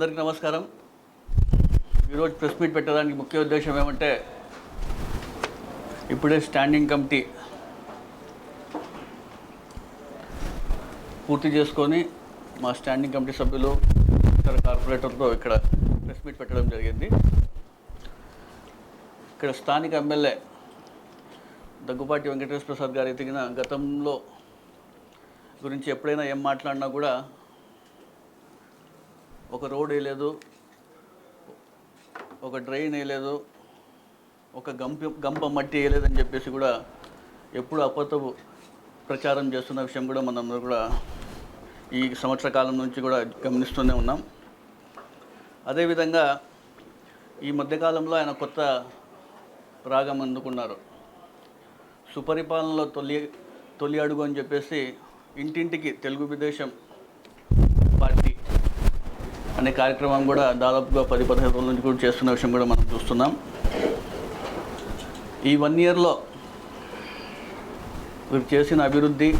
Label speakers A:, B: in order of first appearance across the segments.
A: అందరికీ నమస్కారం. ఈరోజు ప్రెస్ మీట్ పెట్టడానికి ముఖ్య ఉద్దేశం ఏమంటే ఇప్పుడే స్టాండింగ్ కమిటీ పూర్తి చేసుకొని మా స్టాండింగ్ కమిటీ సభ్యులు ఇతర కార్పొరేటర్తో ఇక్కడ ప్రెస్ మీట్ పెట్టడం జరిగింది. ఇక్కడ స్థానిక ఎమ్మెల్యే దగ్గుపాటి వెంకటేశ్వర ప్రసాద్ గారు ఎదిగిన గతంలో గురించి ఎప్పుడైనా ఏం మాట్లాడినా కూడా ఒక రోడ్ వేయలేదు ఒక డ్రైన్ వేయలేదు ఒక గంప గంప మట్టి వేయలేదని చెప్పేసి కూడా ఎప్పుడు అపతపు ప్రచారం చేస్తున్న విషయం కూడా మనం కూడా ఈ సంవత్సర కాలం నుంచి కూడా గమనిస్తూనే ఉన్నాం. అదేవిధంగా ఈ మధ్యకాలంలో ఆయన కొత్త రాగం అందుకున్నారు. సుపరిపాలనలో తొలి తొలి అడుగు అని చెప్పేసి ఇంటింటికి తెలుగు విదేశం పార్టీ అనే కార్యక్రమం కూడా దాదాపుగా పది పదిహేను రోజుల నుంచి కూడా చేస్తున్న విషయం కూడా మనం చూస్తున్నాం. ఈ వన్ ఇయర్లో వీరు చేసిన అభివృద్ధి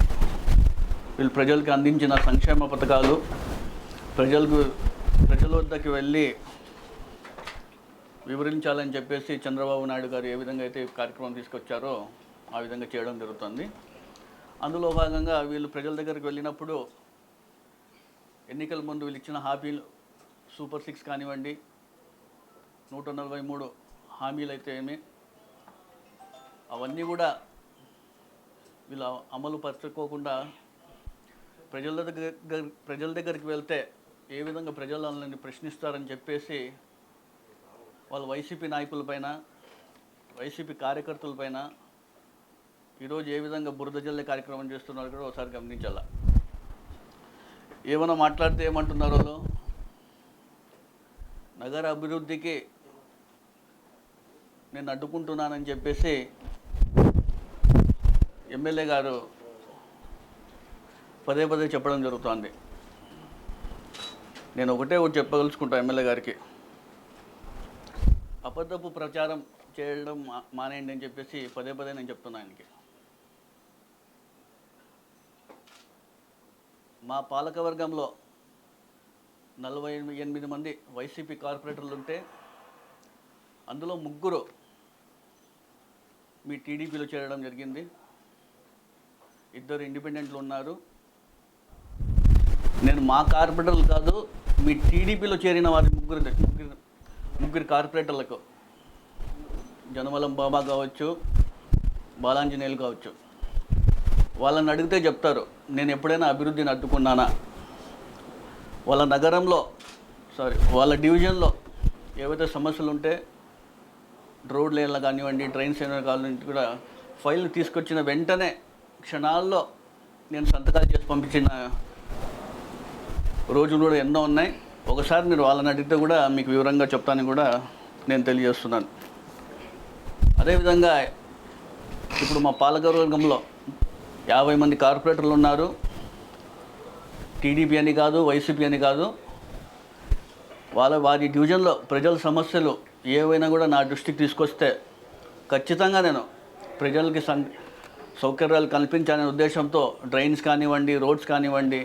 A: వీళ్ళు ప్రజలకు అందించిన సంక్షేమ పథకాలు ప్రజలకు ప్రజల వద్దకు వెళ్ళి వివరించాలని చెప్పేసి చంద్రబాబు నాయుడు గారు ఏ విధంగా అయితే కార్యక్రమం తీసుకొచ్చారో ఆ విధంగా చేయడం జరుగుతుంది. అందులో భాగంగా వీళ్ళు ప్రజల దగ్గరికి వెళ్ళినప్పుడు ఎన్నికల ముందు వీళ్ళు ఇచ్చిన హామీలు సూపర్ సిక్స్ కానివ్వండి. నూట నలభై మూడు హామీలు అయితే ఏమి? అవన్నీ కూడా వీళ్ళు అమలు పరచుకోకుండా ప్రజల దగ్గర ప్రజల దగ్గరికి వెళ్తే ఏ విధంగా ప్రజలు వాళ్ళని ప్రశ్నిస్తారని చెప్పేసి వాళ్ళ వైసీపీ నాయకులపైన వైసీపీ కార్యకర్తలపైన ఈరోజు ఏ విధంగా బురద జల్లే కార్యక్రమం చేస్తున్నారో కూడా ఒకసారి గమనించాల. ఏమైనా మాట్లాడితే ఏమంటున్నారు వాళ్ళు? నగర అభివృద్ధికి నేను అడ్డుకుంటున్నానని చెప్పేసి ఎమ్మెల్యే గారు పదే పదే చెప్పడం జరుగుతోంది. నేను ఒకటే ఒకటి చెప్పదలుచుకుంటా ఎమ్మెల్యే గారికి. అబద్ధపు ప్రచారం చేయడం మా- మానేయండి అని చెప్పేసి పదే పదే నేను చెప్తున్నా ఆయనకి. మా పాలకవర్గంలో నలభై ఎనిమిది మంది వైసీపీ కార్పొరేటర్లు ఉంటే అందులో ముగ్గురు మీ టీడీపీలో చేరడం జరిగింది. ఇద్దరు ఇండిపెండెంట్లు ఉన్నారు. నేను మా కార్పొరేటర్లు కాదు మీ టీడీపీలో చేరిన వారి ముగ్గురు ముగ్గురు ముగ్గురు కార్పొరేటర్లకు. జనమలం బాబా కావచ్చు బాలాంజనేయులు కావచ్చు. వాళ్ళని అడిగితే చెప్తారు నేను ఎప్పుడైనా అభివృద్ధిని అడ్డుకున్నానా? వాళ్ళ నగరంలో సారీ వాళ్ళ డివిజన్లో ఏవైతే సమస్యలు ఉంటే రోడ్ లైన్లు కానివ్వండి ట్రైన్స్ అయినా కానివ్వండి కూడా ఫైల్ తీసుకొచ్చిన వెంటనే క్షణాల్లో నేను సంతకాలు చేసి పంపించిన రోజులు కూడా ఎన్నో ఉన్నాయి. ఒకసారి మీరు వాళ్ళని అడిగితే కూడా మీకు వివరంగా చెప్తానని కూడా నేను తెలియజేస్తున్నాను. అదేవిధంగా ఇప్పుడు మా పాలకవర్గంలో యాభై మంది కార్పొరేటర్లు ఉన్నారు. టీడీపీ అని కాదు వైసీపీ అని కాదు. వాళ్ళ వారి డివిజన్లో ప్రజల సమస్యలు ఏవైనా కూడా నా దృష్టికి తీసుకొస్తే ఖచ్చితంగా నేను ప్రజలకి సం సౌకర్యాలు కల్పించాలనే ఉద్దేశంతో డ్రైన్స్ కానివ్వండి రోడ్స్ కానివ్వండి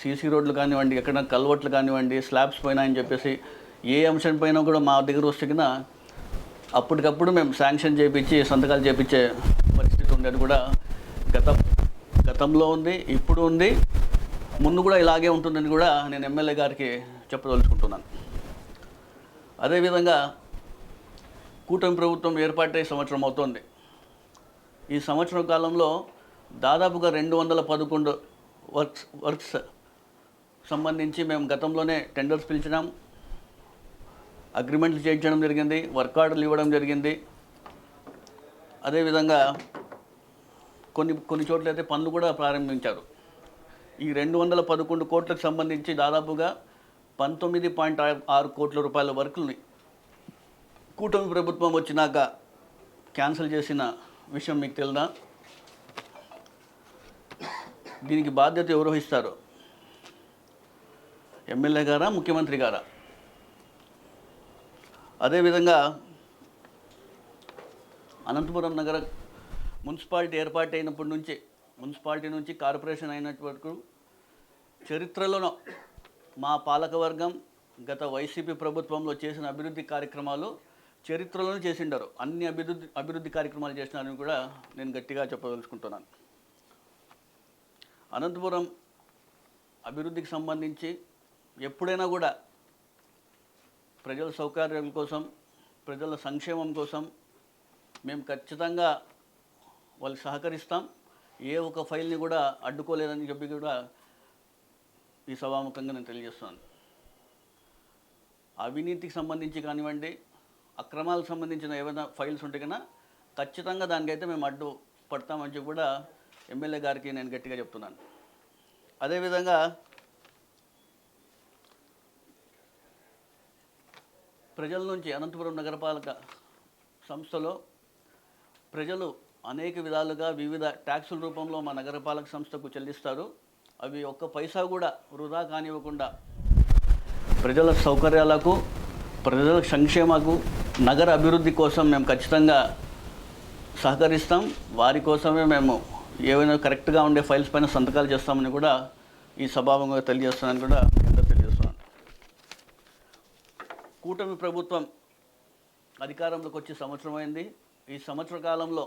A: సీసీ రోడ్లు కానివ్వండి ఎక్కడ కల్వర్ట్లు కానివ్వండి స్లాబ్స్ పైన అని చెప్పేసి ఏ అంశం పైన కూడా మా దగ్గర వస్తే కింద అప్పటికప్పుడు మేము శాంక్షన్ చేయించి సంతకాలు చేయించే పరిస్థితి ఉండేది కూడా గత గతంలో ఉంది ఇప్పుడు ఉంది. ముందు కూడా ఇలాగే ఉంటుందని కూడా నేను ఎమ్మెల్యే గారికి చెప్పదలుచుకుంటున్నాను. అదేవిధంగా కూటమి ప్రభుత్వం ఏర్పాటై సంవత్సరం అవుతోంది. ఈ సంవత్సరం కాలంలో దాదాపుగా రెండు వందల పదకొండు వర్క్స్ వర్క్స్ సంబంధించి మేము గతంలోనే టెండర్స్ పిలిచినాం. అగ్రిమెంట్లు చేయించడం జరిగింది వర్క్ ఆర్డర్లు ఇవ్వడం జరిగింది. అదేవిధంగా కొన్ని కొన్ని చోట్ల అయితే పనులు కూడా ప్రారంభించారు. ఈ రెండు వందల పదకొండు కోట్లకు సంబంధించి దాదాపుగా పంతొమ్మిది పాయింట్ ఆరు కోట్ల రూపాయల వర్కుల్ని కూటమి ప్రభుత్వం వచ్చినాక క్యాన్సిల్ చేసిన విషయం మీకు తెలుదా? దీనికి బాధ్యత ఎవరు వహిస్తారు? ఎమ్మెల్యే గారా ముఖ్యమంత్రి గారా? అదేవిధంగా అనంతపురం నగర మున్సిపాలిటీ ఏర్పాటు అయినప్పటి నుంచి మున్సిపాలిటీ నుంచి కార్పొరేషన్ అయినటి వరకు చరిత్రలోనో మా పాలకవర్గం గత వైసీపీ ప్రభుత్వంలో చేసిన అభివృద్ధి కార్యక్రమాలు చరిత్రలోనే చేసిండారు. అన్ని అభివృద్ధి అభివృద్ధి కార్యక్రమాలు చేసినారని కూడా నేను గట్టిగా చెప్పదలుచుకుంటున్నాను. అనంతపురం అభివృద్ధికి సంబంధించి ఎప్పుడైనా కూడా ప్రజల సౌకర్యాల కోసం ప్రజల సంక్షేమం కోసం మేము ఖచ్చితంగా వాళ్ళు సహకరిస్తాం. ఏ ఒక ఫైల్ని కూడా అడ్డుకోలేదని చెప్పి కూడా ఈ సభాముఖంగా నేను తెలియజేస్తున్నాను. అవినీతికి సంబంధించి కానివ్వండి అక్రమాలకు సంబంధించిన ఏమైనా ఫైల్స్ ఉంటే కన్నా ఖచ్చితంగా దానికైతే మేము అడ్డు పడతామని చెప్పి కూడా ఎమ్మెల్యే గారికి నేను గట్టిగా చెప్తున్నాను. అదేవిధంగా ప్రజల నుంచి అనంతపురం నగరపాలక సంస్థలో ప్రజలు అనేక విధాలుగా వివిధ ట్యాక్సుల రూపంలో మా నగరపాలక సంస్థకు చెల్లిస్తారు. అవి ఒక్క పైసా కూడా వృధా కానివ్వకుండా ప్రజల సౌకర్యాలకు ప్రజల సంక్షేమకు నగర అభివృద్ధి కోసం మేము ఖచ్చితంగా సహకరిస్తాం. వారి కోసమే మేము ఏవైనా కరెక్ట్గా ఉండే ఫైల్స్ పైన సంతకాలు చేస్తామని కూడా ఈ సభావంగా తెలియజేస్తున్నాను కూడా మీ తెలియజేస్తున్నాను. కూటమి ప్రభుత్వం అధికారంలోకి వచ్చి సంవత్సరం అయింది. ఈ సంవత్సర కాలంలో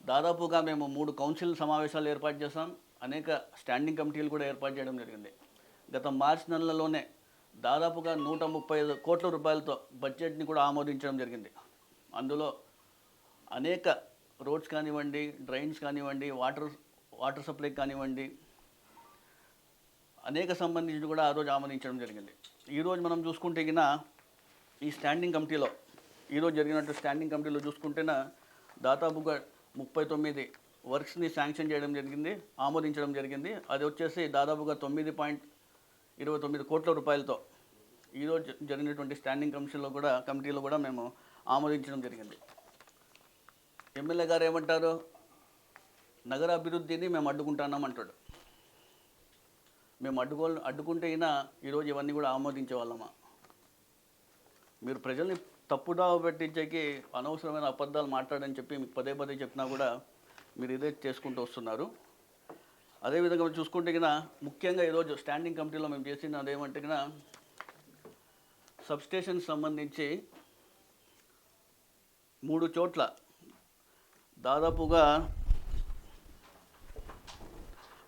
A: దాదాపుగా మేము మూడు కౌన్సిల్ సమావేశాలు ఏర్పాటు చేసాం అనేక స్టాండింగ్ కమిటీలు కూడా ఏర్పాటు చేయడం జరిగింది. గత మార్చి నెలలోనే దాదాపుగా నూట ముప్పై ఐదు కోట్ల రూపాయలతో బడ్జెట్ని కూడా ఆమోదించడం జరిగింది. అందులో అనేక రోడ్స్ కానివ్వండి డ్రైన్స్ కానివ్వండి వాటర్ వాటర్ సప్లై కానివ్వండి అనేక సంబంధించి కూడా ఆ రోజు ఆమోదించడం జరిగింది. ఈరోజు మనం చూసుకుంటే గిన ఈ స్టాండింగ్ కమిటీలో ఈరోజు జరిగినట్టు స్టాండింగ్ కమిటీలో చూసుకుంటేనా దాదాపుగా ముప్పై తొమ్మిది వర్క్స్ని శాంక్షన్ చేయడం జరిగింది ఆమోదించడం జరిగింది. అది వచ్చేసి దాదాపుగా తొమ్మిది పాయింట్ ఇరవై తొమ్మిది కోట్ల రూపాయలతో ఈరోజు జరిగినటువంటి స్టాండింగ్ కమిషన్లో కూడా కమిటీలో కూడా మేము ఆమోదించడం జరిగింది. ఎమ్మెల్యే గారు ఏమంటారు? నగర అభివృద్ధిని మేము అడ్డుకుంటున్నాం అంటాడు. మేము అడ్డుకో అడ్డుకుంటే అయినా ఈరోజు ఇవన్నీ కూడా ఆమోదించే వాళ్ళమా? మీరు ప్రజల్ని తప్పుదావ పెట్టించేకి అనవసరమైన అబద్ధాలు మాట్లాడని చెప్పి మీకు పదే పదే చెప్పినా కూడా మీరు ఇదే చేసుకుంటూ వస్తున్నారు. అదేవిధంగా చూసుకుంటే కన్నా ముఖ్యంగా ఈరోజు స్టాండింగ్ కమిటీలో మేము చేసిన అదేమంటే కన్నా సబ్స్టేషన్ సంబంధించి మూడు చోట్ల దాదాపుగా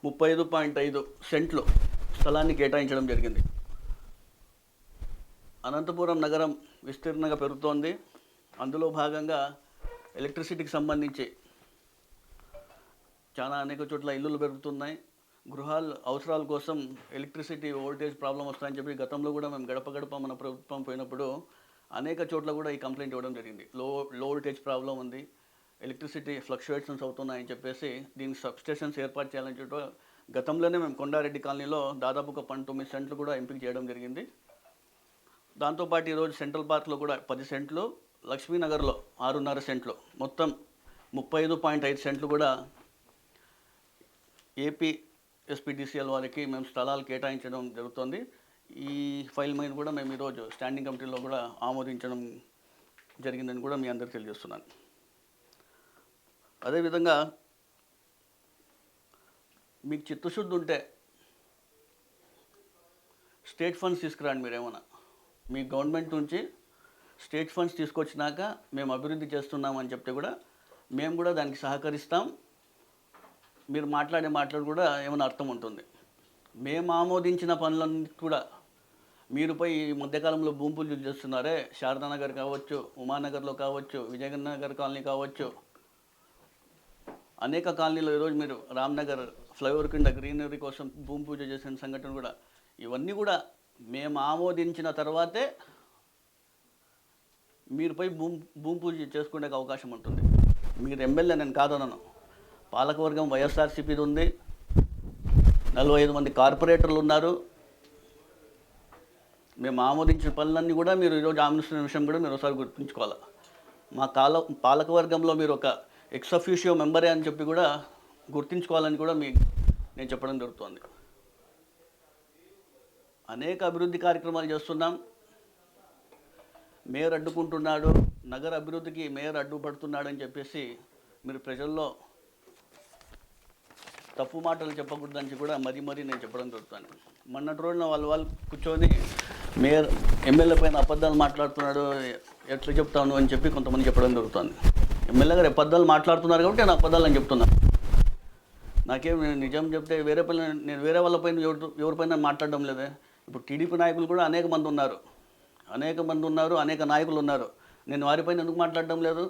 A: ముప్పై ఐదు పాయింట్ ఐదు సెంట్లు స్థలాన్ని కేటాయించడం జరిగింది. అనంతపురం నగరం విస్తీర్ణంగా పెరుగుతోంది. అందులో భాగంగా ఎలక్ట్రిసిటీకి సంబంధించి చాలా అనేక చోట్ల ఇల్లులు పెరుగుతున్నాయి. గృహాలు అవసరాల కోసం ఎలక్ట్రిసిటీ ఓల్టేజ్ ప్రాబ్లం వస్తాయని చెప్పి గతంలో కూడా మేము గడప గడప మన ప్రభుత్వం పోయినప్పుడు అనేక చోట్ల కూడా ఈ కంప్లైంట్ ఇవ్వడం జరిగింది. లో లో వోల్టేజ్ ప్రాబ్లం ఉంది ఎలక్ట్రిసిటీ ఫ్లక్చుయేషన్స్ అవుతున్నాయని చెప్పేసి దీనికి సబ్స్టేషన్స్ ఏర్పాటు చేయాలని చెప్పి గతంలోనే మేము కొండారెడ్డి కాలనీలో దాదాపు ఒక పంతొమ్మిది సెంట్లు కూడా ఎంపిక చేయడం జరిగింది. దాంతోపాటు ఈరోజు సెంట్రల్ పార్క్లో కూడా పది సెంట్లు లక్ష్మీనగర్లో ఆరున్నర సెంట్లు. మొత్తం ముప్పై ఐదు పాయింట్ ఐదు సెంట్లు కూడా ఏపీ ఎస్పీడీసీఎల్ వారికి మేము స్థలాలు కేటాయించడం జరుగుతుంది. ఈ ఫైల్ మీద కూడా మేము ఈరోజు స్టాండింగ్ కమిటీలో కూడా ఆమోదించడం జరిగిందని కూడా మీ అందరికీ తెలియజేస్తున్నాను. అదేవిధంగా మీకు చిత్తశుద్ధి ఉంటే స్టేట్ ఫండ్స్ తీసుకురండి మీరేమన్నా. మీ గవర్నమెంట్ నుంచి స్టేట్ ఫండ్స్ తీసుకొచ్చినాక మేము అభివృద్ధి చేస్తున్నామని చెప్తే కూడా మేము కూడా దానికి సహకరిస్తాం. మీరు మాట్లాడే మాటలు కూడా ఏమైనా అర్థం ఉంటుంది. మేము ఆమోదించిన పనులన్నీ కూడా మీరు పోయి ఈ మధ్యకాలంలో భూమి పూజలు చేస్తున్నారే శారదానగర్ కావచ్చు ఉమానగర్లో కావచ్చు విజయనగర్ కాలనీ కావచ్చు. అనేక కాలనీలో ఈరోజు మీరు రామ్నగర్ ఫ్లైఓవర్ కింద గ్రీనరీ కోసం భూమి పూజ చేసిన సంఘటన కూడా ఇవన్నీ కూడా మేము ఆమోదించిన తర్వాతే మీరు పోయి భూమి భూమి పూజ చేసుకునే అవకాశం ఉంటుంది. మీరు ఎమ్మెల్యే నేను కాదనను. పాలకవర్గం వైఎస్ఆర్సీపీది ఉంది. నలభై ఐదు మంది కార్పొరేటర్లు ఉన్నారు. మేము ఆమోదించిన పనులన్నీ కూడా మీరు ఈరోజు ఆమోదిస్తున్న విషయం కూడా మీరు ఒకసారి గుర్తుంచుకోవాలి. మా కాల పాలకవర్గంలో మీరు ఒక ఎక్సఫ్యూషియో మెంబరే అని చెప్పి కూడా గుర్తించుకోవాలని కూడా మీ నేను చెప్పడం జరుగుతుంది. అనేక అభివృద్ధి కార్యక్రమాలు చేస్తున్నాం. మేయర్ అడ్డుకుంటున్నాడు నగర అభివృద్ధికి మేయర్ అడ్డుపడుతున్నాడు అని చెప్పేసి మీరు ప్రజల్లో తప్పు మాటలు చెప్పకూడదని కూడా మరీ మరీ నేను చెప్పడం జరుగుతాను మొన్నటి రోజున వాళ్ళు వాళ్ళు కూర్చొని మేయర్ ఎమ్మెల్యే పైన అబద్ధాలు మాట్లాడుతున్నాడు ఎట్లా చెప్తాను అని చెప్పి కొంతమంది చెప్పడం జరుగుతుంది. ఎమ్మెల్యే గారు అబద్ధాలు మాట్లాడుతున్నారు కాబట్టి నేను అబద్ధాలు అని చెప్తున్నాను నాకేం నిజం చెప్తే వేరే పైన నేను వేరే వాళ్ళ పైన ఎవరి ఎవరిపైన మాట్లాడడం లేదే. ఇప్పుడు టీడీపీ నాయకులు కూడా అనేక మంది ఉన్నారు. అనేక మంది ఉన్నారు అనేక నాయకులు ఉన్నారు. నేను వారిపైన ఎందుకు మాట్లాడడం లేదు?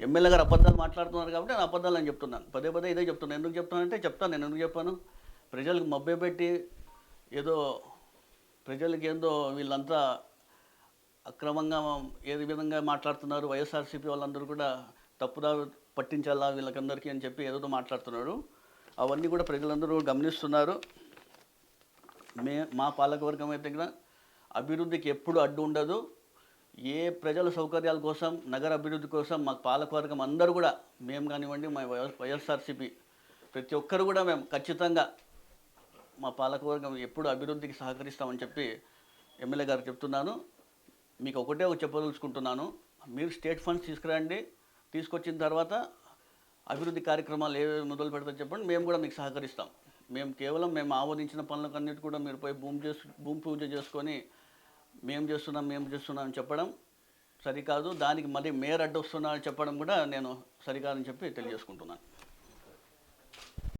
A: ఎమ్మెల్యే గారు అబద్ధాలు మాట్లాడుతున్నారు కాబట్టి నేను అబద్ధాలు అని చెప్తున్నాను. పదే పదే ఇదే చెప్తున్నాను. ఎందుకు చెప్తానంటే చెప్తాను. నేను ఎందుకు చెప్పాను? ప్రజలకు మభ్య పెట్టి ఏదో ప్రజలకి ఏందో వీళ్ళంతా అక్రమంగా ఏ విధంగా మాట్లాడుతున్నారు? వైఎస్ఆర్సీపీ వాళ్ళందరూ కూడా తప్పుదా పట్టించాలా వీళ్ళకందరికీ అని చెప్పి ఏదో మాట్లాడుతున్నాడు అవన్నీ కూడా ప్రజలందరూ గమనిస్తున్నారు. మే మా పాలకవర్గం అయితే కూడా అభివృద్ధికి ఎప్పుడు అడ్డు ఉండదు. ఏ ప్రజల సౌకర్యాల కోసం నగర అభివృద్ధి కోసం మా పాలకవర్గం అందరూ కూడా మేము కానివ్వండి మా వై- వైఎస్ఆర్సీపీ ప్రతి ఒక్కరు కూడా మేము ఖచ్చితంగా మా పాలకవర్గం ఎప్పుడు అభివృద్ధికి సహకరిస్తామని చెప్పి ఎమ్మెల్యే గారు చెప్తున్నాను. మీకు ఒకటే ఒక చెప్పదలుచుకుంటున్నాను. మీరు స్టేట్ ఫండ్స్ తీసుకురండి. తీసుకొచ్చిన తర్వాత అభివృద్ధి కార్యక్రమాలు ఏవేవి మొదలు పెడతారు చెప్పండి. మేము కూడా మీకు సహకరిస్తాం. మేము కేవలం మేము ఆమోదించిన పనులకన్నిటి కూడా మీరు పోయి భూమి చేసు భూమి పూజ చేసుకొని మేము చేస్తున్నాం మేము చేస్తున్నాం అని చెప్పడం సరికాదు. దానికి మళ్ళీ మేయర్ అడ్డు వస్తున్నా అని చెప్పడం కూడా నేను సరికాదని చెప్పి తెలియజేసుకుంటున్నాను.